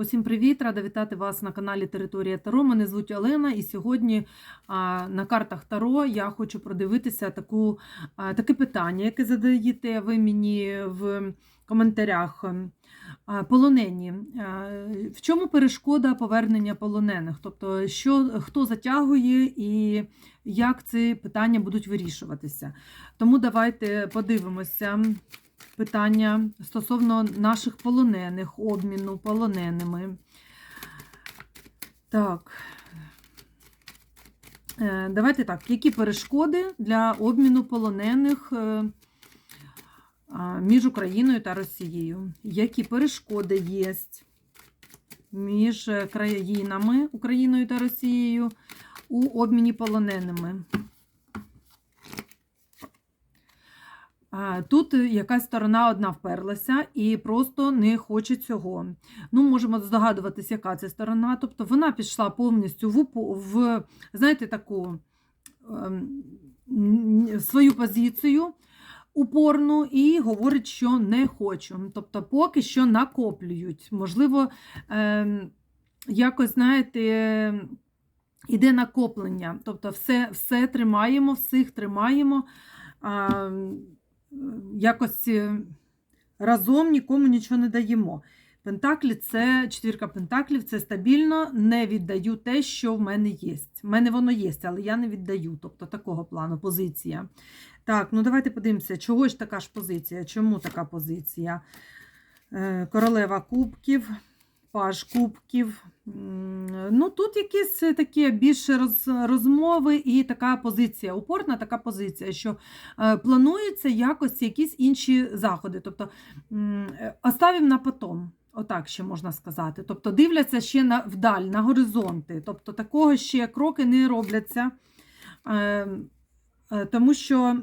Усім привіт! Рада вітати вас на каналі Територія Таро. Мене звуть Олена, і сьогодні на картах Таро я хочу продивитися таку, таке питання, яке задаєте ви мені в коментарях. Полонені. В чому перешкода повернення полонених? Тобто, що, хто затягує і як ці питання будуть вирішуватися? Тому давайте подивимося питання стосовно наших полонених, обміну полоненими. Так. Е, Давайте так, які перешкоди для обміну полонених е, між Україною та Росією? Які перешкоди є між країнами Україною та Росією у обміні полоненими? Тут якась сторона одна вперлася і просто не хоче цього. Ну, можемо здогадуватися, яка це сторона. Тобто вона пішла повністю в, в знаєте, таку ем, свою позицію упорну і говорить, що не хочу. Тобто, поки що накоплюють. Можливо, ем, якось, знаєте, іде накоплення. Тобто, все, все тримаємо, всіх тримаємо. Якось е, разом нікому нічого не даємо. Пентаклі це четвірка пентаклів, це стабільно, не віддаю те, що в мене є. В мене воно є, але я не віддаю. Тобто такого плану позиція. Так, ну давайте подивимося, чого ж така ж позиція? Чому така позиція? Е, Королева кубків, паж кубків. Ну, тут якісь такі більше роз, розмови і така позиція, упорна така позиція, що е, плануються якось якісь інші заходи. Тобто оставимо на потом. Отак ще можна сказати. Тобто дивляться ще на вдаль, на горизонти. Тобто такого ще кроки не робляться, е, е, тому що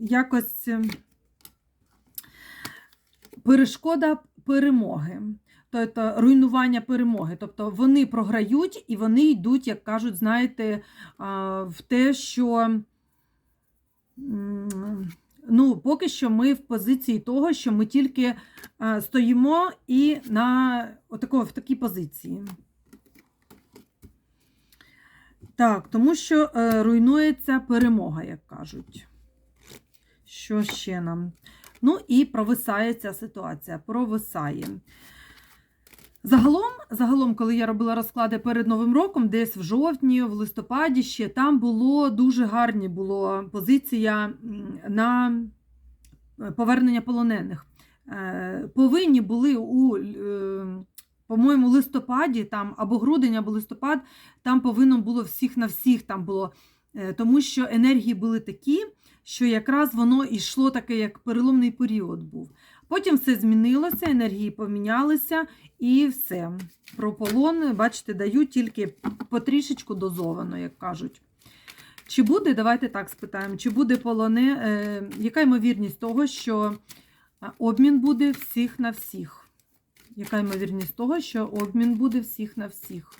якось перешкода перемоги. Тобто руйнування перемоги. Тобто вони програють і вони йдуть, як кажуть, знаєте, в те, що ну, поки що ми в позиції того, що ми тільки стоїмо і на отако, в такій позиції. Так, тому що е, руйнується перемога, як кажуть. Що ще нам? Ну і провисає ця ситуація. Провисає. Загалом, загалом, коли я робила розклади перед Новим роком, десь в жовтні, в листопаді ще там було дуже гарні було позиція на е, повернення полонених. Е, Повинні були у, е, по-моєму, листопаді там або грудень, або листопад, там повинно було всіх на всіх там було, тому що енергії були такі, що якраз воно йшло таке, як переломний період був. Потім все змінилося, енергії помінялися і все. Про полон, бачите, дають тільки потрішечку дозовано, як кажуть. Чи буде, давайте так спитаємо, чи буде полоне, е, яка ймовірність того, що е, обмін буде всіх на всіх? Яка ймовірність того, що обмін буде всіх на всіх?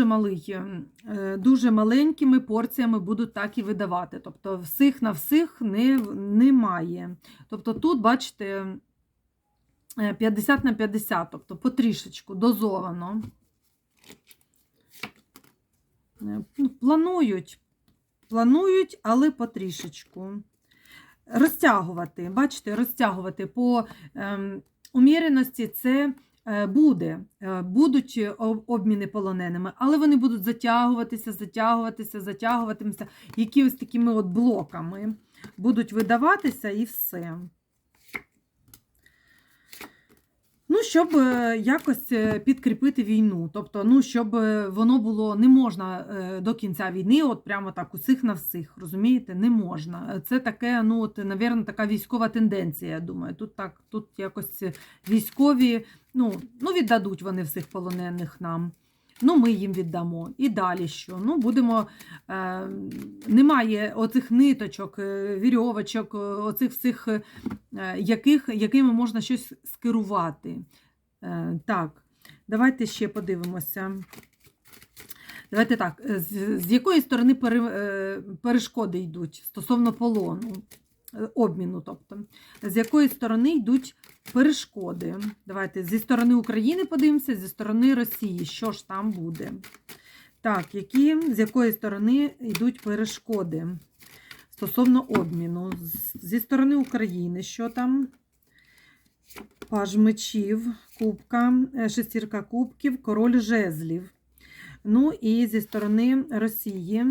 Дуже малий, е, дуже маленькими порціями будуть так і видавати. Тобто всіх на всіх не, немає. Тобто тут, бачите, е, 50 на 50, тобто потрішечку, дозовано. Е, ну, Планують, планують, але потрішечку. Розтягувати, бачите, розтягувати по ем, уміреності це е, буде. Е, Будуть е, обміни полоненими, але вони будуть затягуватися, затягуватися, затягуватися, якимось такими от блоками будуть видаватися і все. Ну, щоб е, якось е, підкріпити війну. Тобто, ну, щоб е, воно було не можна до кінця війни, от прямо так усіх на всіх, розумієте, не можна. Це таке, ну, от, навірно, така військова тенденція, я думаю. Тут так, тут якось військові, ну, ну віддадуть вони всіх полонених нам. Ну, ми їм віддамо. І далі що? Ну, будемо. Е, немає оцих ниточок, вірьовочок, оцих всіх, яких, якими можна щось скерувати. Е, так, давайте ще подивимося. Давайте так, з, з якої сторони пере, е, перешкоди йдуть стосовно полону? е, обміну, тобто, з якої сторони йдуть перешкоди. Давайте зі сторони України подивимося, зі сторони Росії, що ж там буде. Так, які, з якої сторони йдуть перешкоди стосовно обміну? Зі сторони України, що там? Паж мечів, кубка, е, шестірка кубків, король жезлів. Ну і зі сторони Росії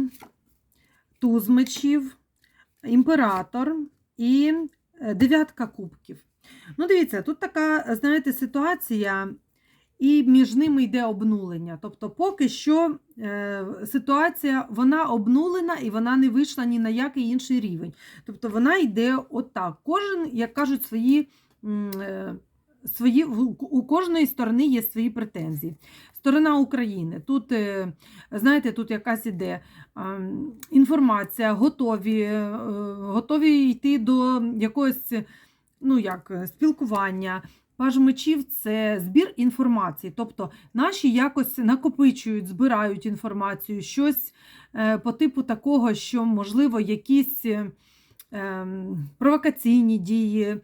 туз мечів, імператор і е, дев'ятка кубків. Ну, дивіться, тут така, знаєте, ситуація, і між ними йде обнулення. Тобто, поки що е, ситуація вона обнулена і вона не вийшла ні на який інший рівень. Тобто вона йде отак. Кожен, як кажуть, свої. е, Свої, у кожної сторони є свої претензії. Сторона України. Тут, е, знаєте, тут якась іде інформація, готові, е, готові йти до якогось ну, як, е, спілкування. Паж мечів це збір інформації. Тобто наші якось накопичують, збирають інформацію, щось е, по типу такого, що, можливо, якісь е, ем, провокаційні дії,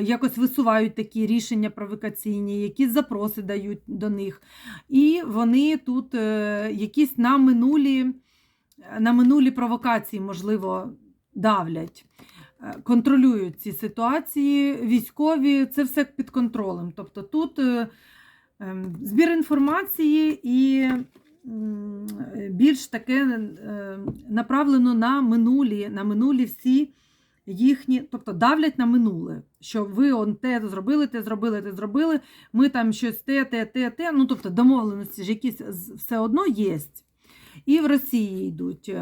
якось висувають такі рішення провокаційні, якісь запроси дають до них. І вони тут е, якісь на минулі, на минулі провокації, можливо, давлять. Контролюють ці ситуації, військові, це все під контролем. Тобто тут е, ем, збір інформації і більш таке е, направлено на минулі, на минулі всі їхні, тобто давлять на минуле, що ви он те зробили, те зробили, те зробили, ми там щось те, те, те, те. Ну, тобто домовленості ж якісь все одно є. І в Росії йдуть.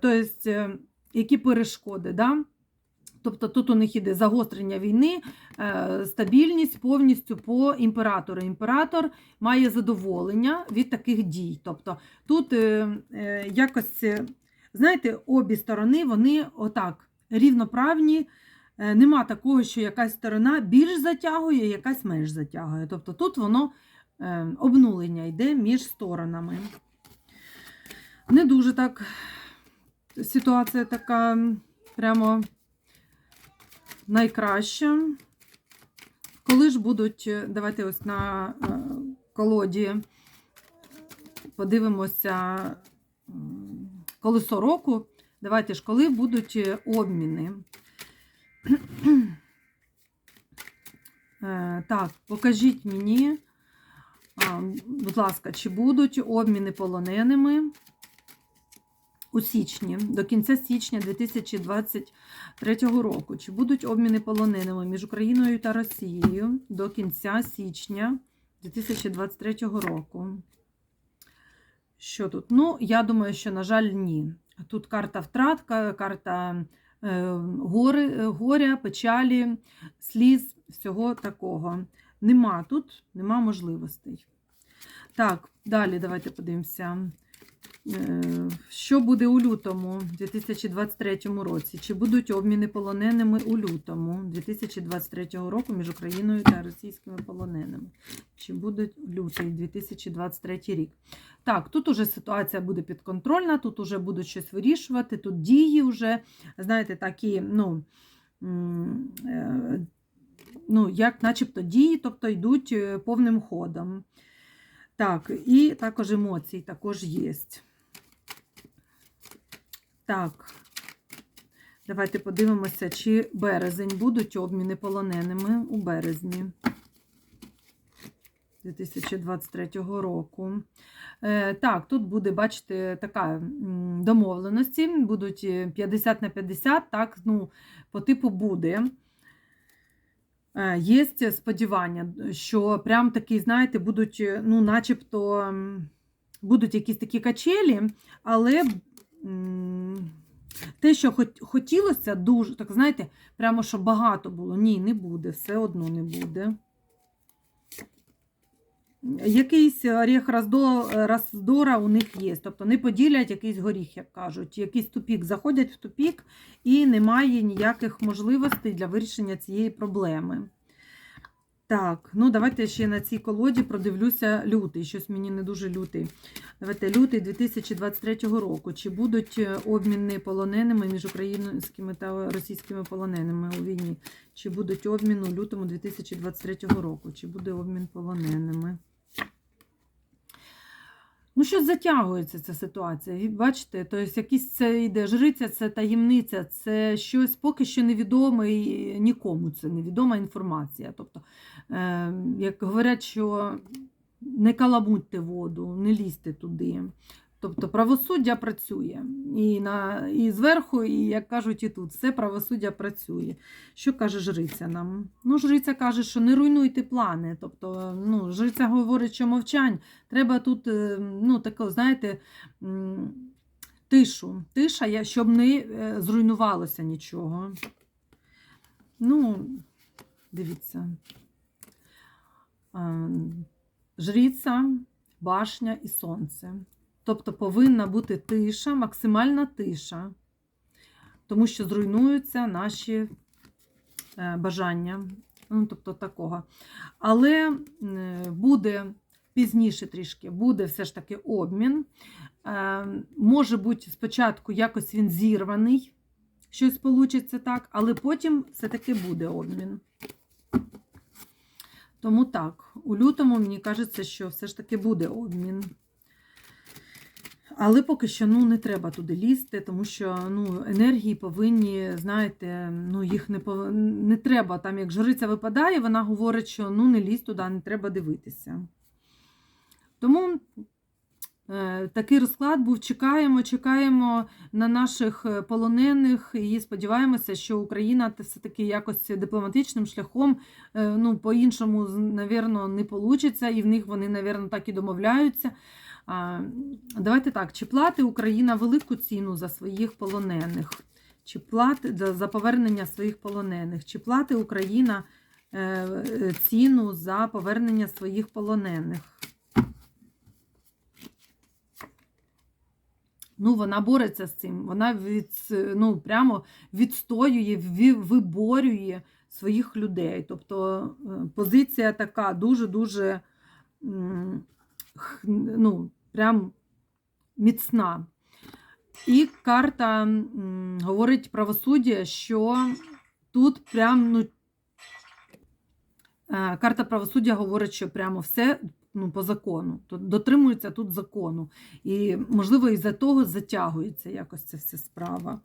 тобто, які перешкоди, да? Тобто тут у них іде загострення війни, е, стабільність повністю по імператору. Імператор має задоволення від таких дій. Тобто тут е, е, якось, знаєте, обі сторони вони отак рівноправні. Нема такого, що якась сторона більш затягує, якась менш затягує. Тобто тут воно обнулення йде між сторонами. Не дуже так ситуація така прямо найкраща. Коли ж будуть, е, давайте ось на е, колоді подивимося колесо року. Давайте ж, коли будуть е, обміни. Так, покажіть мені, будь ласка, чи будуть обміни полоненими у січні, до кінця січня 2023 року. Чи будуть обміни полоненими між Україною та Росією до кінця січня 2023 року? Що тут? Ну, я думаю, що, на жаль, ні. Тут карта втрат, карта е, гори, е, горя, печалі, сліз, всього такого. Нема тут, нема можливостей. Так, далі давайте подивимося. Е, Що буде у лютому 2023 році? Чи будуть обміни полоненими у лютому 2023 року між Україною та російськими полоненими? Чи будуть лютий 2023 рік? Так, тут уже ситуація буде підконтрольна, тут уже будуть щось вирішувати, тут дії вже, знаєте, такі, ну, е, ну як начебто дії, тобто йдуть е, повним ходом. Так, і також емоції також є. Так, давайте подивимося, чи березень будуть обміни полоненими у березні 2023 року. Е, Так, тут буде, бачите, така домовленості, будуть е, 50 на 50, так, ну, по типу буде. Е, Є сподівання, що прям такі, знаєте, будуть, е, ну, начебто, будуть якісь такі качелі, але те, що хотілося дуже, так знаєте, прямо що багато було. Ні, не буде, все одно не буде. Якийсь орех роздо- роздора у них є. Тобто не поділять якийсь горіх, як кажуть, якийсь тупік. Заходять в тупік і немає ніяких можливостей для вирішення цієї проблеми. Так, ну давайте ще на цій колоді продивлюся лютий. Щось мені не дуже лютий. Давайте лютий 2023 року. Чи будуть е, обміни полоненими між українськими та російськими полоненими у війні? Чи будуть обмін у лютому 2023 року? Чи буде обмін полоненими? Ну, що затягується ця ситуація. Бачите, Бачите, тобто якісь це йде жриця, це таємниця, це щось поки що невідоме і нікому це невідома інформація. Тобто, е, як говорять, що не каламутьте воду, не лізьте туди. Тобто правосуддя працює. І, на, і зверху, і, як кажуть, і тут все правосуддя працює. Що каже жриця нам? Ну, жриця каже, що не руйнуйте плани. Тобто, ну, жриця говорить, що мовчань. Треба тут, е, ну, тако, знаєте, тишу. Тиша, щоб не е, зруйнувалося нічого. Ну, дивіться. Е, Жриця, башня і сонце. Тобто повинна бути тиша, максимальна тиша, тому що зруйнуються наші е, бажання. Ну, тобто такого. Але буде пізніше трішки, буде все ж таки обмін. Е, Може бути, спочатку якось він зірваний, щось вийде так, але потім все-таки буде обмін. Тому так, у лютому мені кажеться, що все ж таки буде обмін. Але поки що ну, не треба туди лізти, тому що ну, енергії повинні, знаєте, ну, їх не пов... не треба. Там, як жриця випадає, вона говорить, що ну, не лізь туди, не треба дивитися. Тому е, такий розклад був. Чекаємо, чекаємо на наших е, полонених і сподіваємося, що Україна все-таки якось дипломатичним шляхом, е, ну, по-іншому, навірно, не вийде, і в них вони, навірно, так і домовляються. Давайте так, чи платить Україна велику ціну за своїх полонених, чи платить за, повернення своїх полонених, чи платить Україна е, ціну за повернення своїх полонених? Ну, вона бореться з цим, вона від, ну, прямо відстоює, виборює своїх людей. Тобто е, позиція така дуже-дуже ну, прям міцна. І карта м, говорить правосуддя, що тут прям, ну, е, карта правосуддя говорить, що прямо все ну, по закону. Дотримується тут закону. І, можливо, із-за того затягується якось ця вся справа.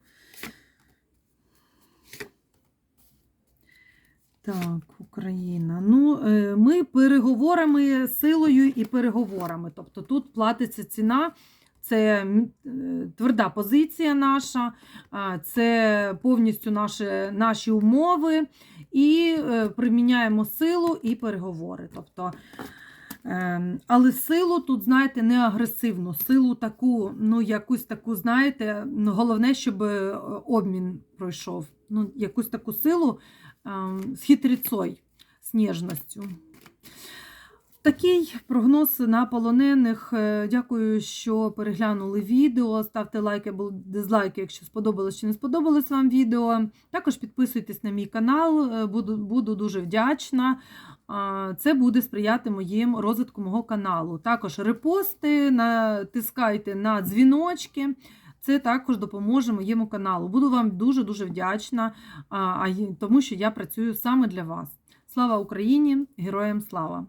Так, Україна. Ну, е, ми переговорами силою і переговорами. Тобто тут платиться ціна, це е, тверда позиція наша, це повністю наші, наші умови, і е, приміняємо силу і переговори. Тобто, Але силу тут, знаєте, не агресивну, силу таку, ну, якусь таку, знаєте, ну, головне, щоб обмін пройшов. Ну, якусь таку силу ем, з хитрецой, з ніжністю. Такий прогноз на полонених. Е, Дякую, що переглянули відео. Ставте лайки або дизлайки, якщо сподобалось чи не сподобалось вам відео. Також підписуйтесь на мій канал, е, буду, буду дуже вдячна. Це буде сприяти моїм розвитку мого каналу. Також репости, натискайте на дзвіночки. Це також допоможе моєму каналу. Буду вам дуже-дуже вдячна, тому що я працюю саме для вас. Слава Україні! Героям слава!